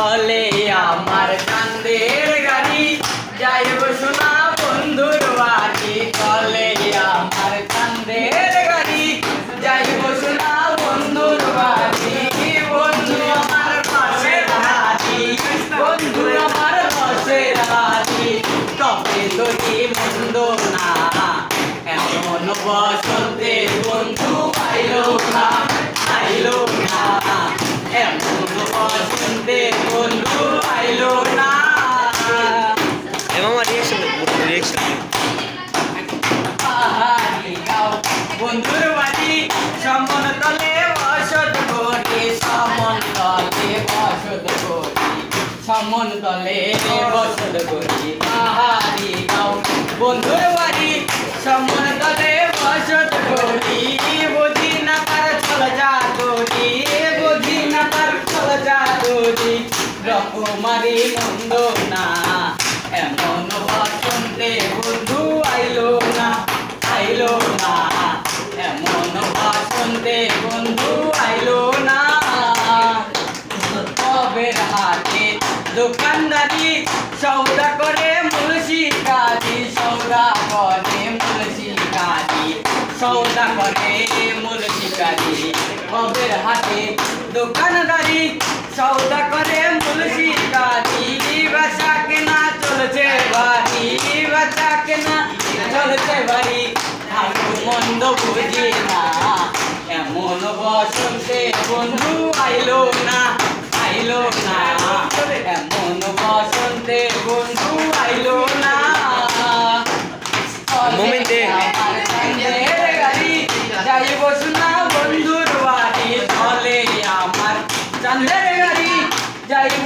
তলে আমার চাঁদের গাড়ি। যাইব সোনা বন্ধুর বাড়ি। তলে আমার চাঁদের গাড়ি। যাইব সোনা বন্ধুর বাড়ি। বন্ধু আমার পাশের হাতি বন্ধু আমার পাশের হাতি তবে তোরি মন্দ না, এমন বসন্তে বন্ধু পাইলো না। সমন তলে বসত করি পাহাড়ি গাও বন্ধুর বাড়ি, সমন তলে বসত করি বুঝি না পার চল যা করি বুঝি না পার চল যা করি রকমারি মন্দ না, এমন বসন্তে বন্ধু আইলো না আইলো না। এমন বসন্তে বন্ধু দোকানদারি, সৌদা করে মুলসি কাজি সৌদা করে মুলসি কাজি সৌদা করে মুলসি কাজি কবের হাতে দোকানদারি, সৌদা করে মুলসি কাজি বাসা কেনা চলছে বাড়ি, বাসা কেনা চলছে বাড়ি। ঠাকুর মন্দ বুঝি না, এমন বসন্তে বন্ধু আইলো না আইলো না।